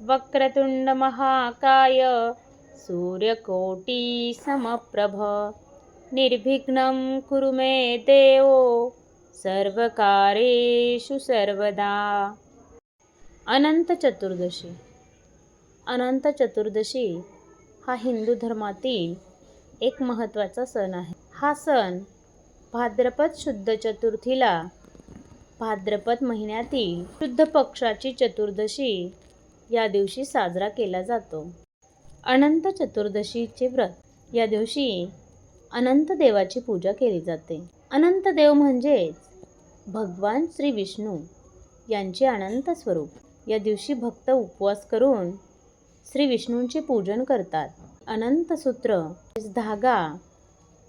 वक्रतुंड महाकाय सूर्यकोटी समप्रभ निर्विघ्नं कुरु मे देव सर्वकारेषु सर्वदा। अनंत चतुर्दशी। अनंत चतुर्दशी हा हिंदू धर्मातील एक महत्त्वाचा सण आहे. हा सण भाद्रपद शुद्ध चतुर्थीला भाद्रपद महिन्यातील शुद्ध पक्षाची चतुर्दशी या दिवशी साजरा केला जातो. अनंत चतुर्दशीचे व्रत या दिवशी अनंत देवाची पूजा केली जाते. अनंत देव म्हणजेच भगवान श्री विष्णू यांचे अनंत स्वरूप. या दिवशी भक्त उपवास करून श्री विष्णूंचे पूजन करतात. अनंत सूत्र धागा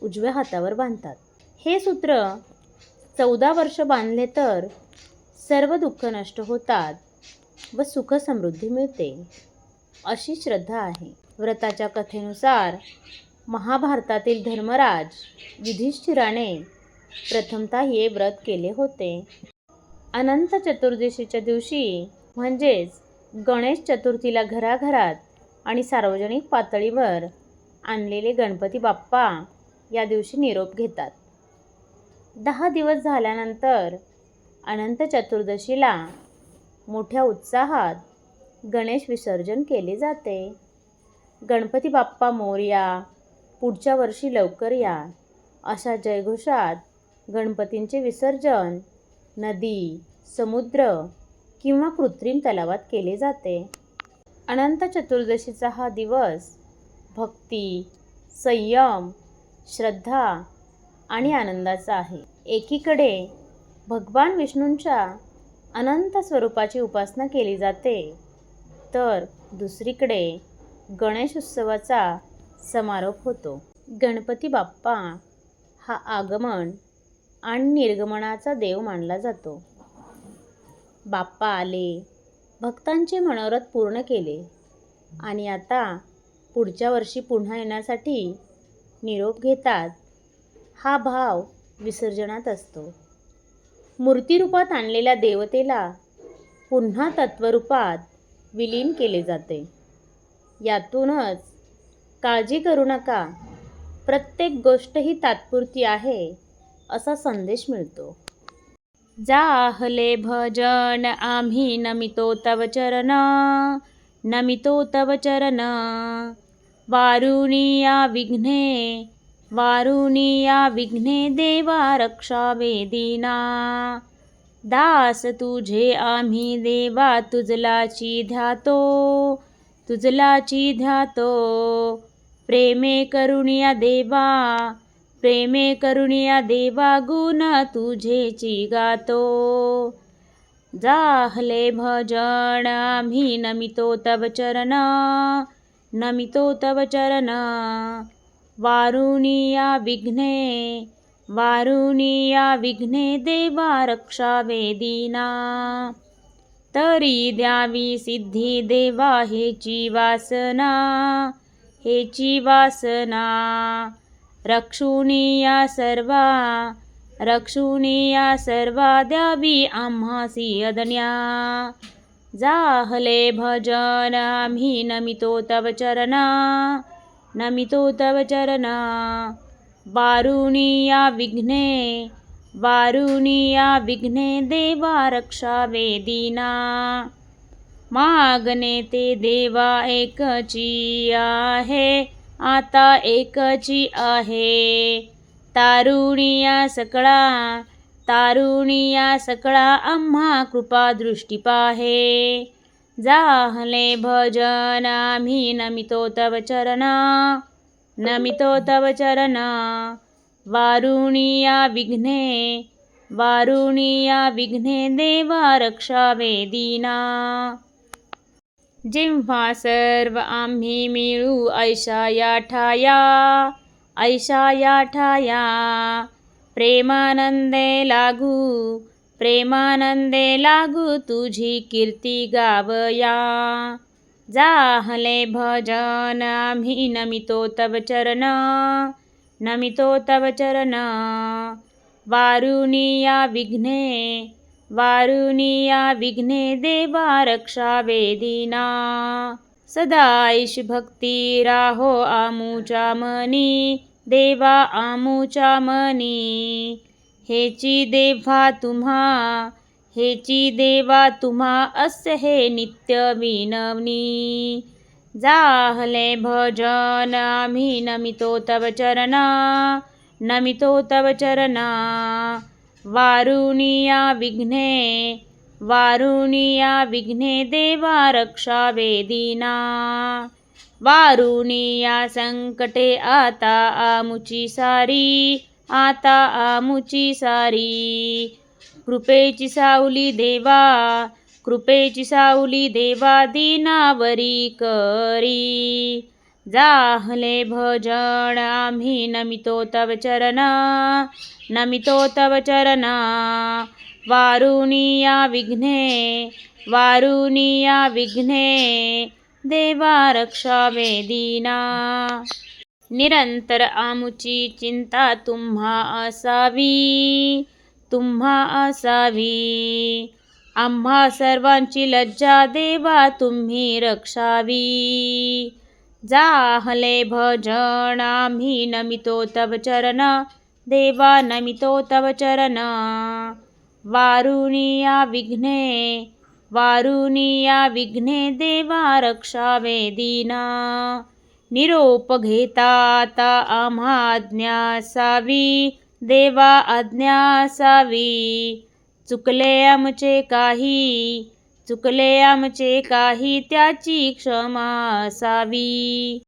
उजव्या हातावर बांधतात. हे सूत्र चौदा वर्ष बांधले तर सर्व दुःख नष्ट होतात. व सुख समृद्धी मिळते. अशी श्रद्धा आहे. व्रताच्या कथेनुसार महाभारतातील धर्मराज युधिष्ठिराने प्रथमतः हे व्रत केले होते. अनंत चतुर्दशीच्या दिवशी म्हणजेच गणेश चतुर्थीला घराघरात आणि सार्वजनिक पातळीवर आणलेले गणपती बाप्पा या दिवशी निरोप घेतात. दहा दिवस झाल्यानंतर अनंत चतुर्दशीला मोठ्या उत्साहात गणेश विसर्जन केले जाते. गणपती बाप्पा मोरया पुढच्या वर्षी लवकर या अशा जयघोषात गणपतींचे विसर्जन नदी समुद्र किंवा कृत्रिम तलावात केले जाते. अनंत चतुर्दशीचा हा दिवस भक्ती संयम श्रद्धा आणि आनंदाचा आहे. एकीकडे भगवान विष्णूंच्या अनंत स्वरूपाची उपासना केली जाते. तर दुसरीकडे गणेश उत्सवाचा समारोप होतो. गणपती बाप्पा हा आगमन आणि निर्गमनाचा देव मानला जातो. बाप्पा आले भक्तांचे मनोरथ पूर्ण केले आणि आता पुढच्या वर्षी पुन्हा येण्यासाठी निरोप घेतात. हा भाव विसर्जनात असतो. मूर्तिरूपात आणलेल्या देवतेला पुन्हा तत्वरूपात विलीन केले जाते. यातूनच काळजी करू नका. प्रत्येक गोष्ट ही तात्पुरती आहे असा संदेश मिळतो. जाहले भजन आम्ही नमितो तव चरण नमितो तव चरण. वारुणिया विघ्ने वारुनिया विघ्ने देवा रक्षा वेदिना. दास तुझे आम्ही देवा तुझलाची ध्यातो तुझलाची ध्यातो. प्रेमे करुणिया देवा प्रेमे करुणिया देवा गुण तुझेची गातो. जाहले भजन आम्ही नमितो तव चरण नमितो तव चरण. वारुणिया विघ्ने वारुणिया विघ्ने देवा रक्षा वेदिना. तरी द्यावी सिद्धी देवा हेची वासना हेची वासना रक्षुणीया सर्वा रक्षुणीया सर्वा द्यावी आम्हासी अदन्या जाहले भजन आम्ही नमितो तव चरणा नमितो तव चरणा। वारुणीया विघ्ने वारुणीया विघ्ने देवा रक्षा वेदिना। मागणे ते देवा एकची आहे आता एकची आहे। तारुणिया सकळा तारुणिया सकळा आम्हा कृपा दृष्टी पाहे। जाहले भजन आम्ही नमितो तव चरण। नमितो तव चरण। वारुणिया विघ्ने। वारुणिया विघ्ने देवा रक्षा वेदिना। जेव्हा सर्व आम्ही मिळू ऐशा या ठाया ऐशा या ठाया प्रेमानंदे लागू। प्रेमानंदे लागू तुझी कीर्ती गावया। जाहले भजन आम्ही नमितो तव चरण। नमितो तव चरण। वारुणिया विघ्ने वारुनिया विघ्ने देवा रक्षा वेदिना। सदा ऐश भक्ती राहो आमुच्या मनी देवा आमुच्या मनी। हेची देवा तुम्हा हेची देवा तुम्हा अस्य हे नित्य विनवनी. जाहले भजन आम्ही नमितो तव चरणा नमितो तव चरणा. वारुनिया विघ्ने वारुनिया विघ्ने देवा रक्षा वेदिना. वारुनिया संकटे आता आमुची सारी आता आमुची सारी. कृपेची सावली देवा कृपेची सावली देवा दिनावरी करी. जाहले भजन आम्ही नमितो तव चरण नमितो तव चरण. वारुनिया विघ्ने वारुनिया विघ्ने देवा रक्षा वेदिना निरंतर आमुची चिंता तुम्हा असावी तुम्हा असावी. आम्हा सर्वांची लज्जा देवा तुम्ही रक्षावी. जाहले भजन आम्ही नमितो तव चरण देवा नमितो तव चरण. वारुनिया विघ्ने वारुनिया विघ्ने देवा रक्षा दीना. निरोप घेता आता आम्हा आज्ञा देवा आज्ञा असावी चुकले आमचे काही चुकले आमचे काही त्याची क्षमा असावी.